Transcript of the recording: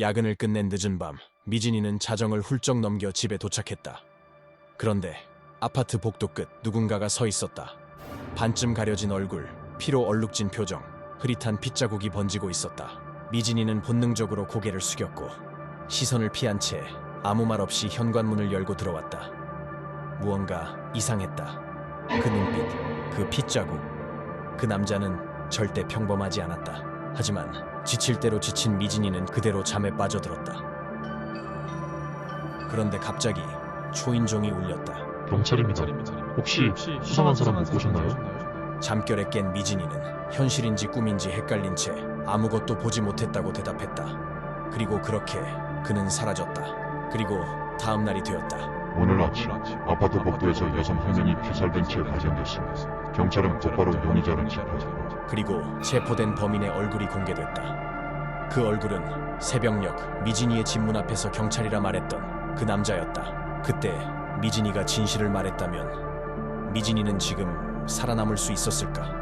야근을 끝낸 늦은 밤, 미진이는 자정을 훌쩍 넘겨 집에 도착했다. 그런데 아파트 복도 끝 누군가가 서 있었다. 반쯤 가려진 얼굴, 피로 얼룩진 표정, 흐릿한 핏자국이 번지고 있었다. 미진이는 본능적으로 고개를 숙였고 시선을 피한 채 아무 말 없이 현관문을 열고 들어왔다. 무언가 이상했다. 그 눈빛, 그 핏자국. 그 남자는 절대 평범하지 않았다. 하지만 지칠 대로 지친 미진이는 그대로 잠에 빠져들었다. 그런데 갑자기 초인종이 울렸다. 경찰입니다. 혹시 수상한 사람 못 보셨나요? 잠결에 깬 미진이는 현실인지 꿈인지 헷갈린 채 아무것도 보지 못했다고 대답했다. 그리고 그렇게 그는 사라졌다. 그리고 다음 날이 되었다. 오늘 아침 아파트 복도에서 여성 한 명이 피살된 채 발견됐습니다. 경찰은 곧바로 용의자를 체포했습니다. 그리고 체포된 범인의 얼굴이 공개됐다. 그 얼굴은 새벽녘 미진이의 집 문 앞에서 경찰이라 말했던 그 남자였다. 그때 미진이가 진실을 말했다면 미진이는 지금 살아남을 수 있었을까?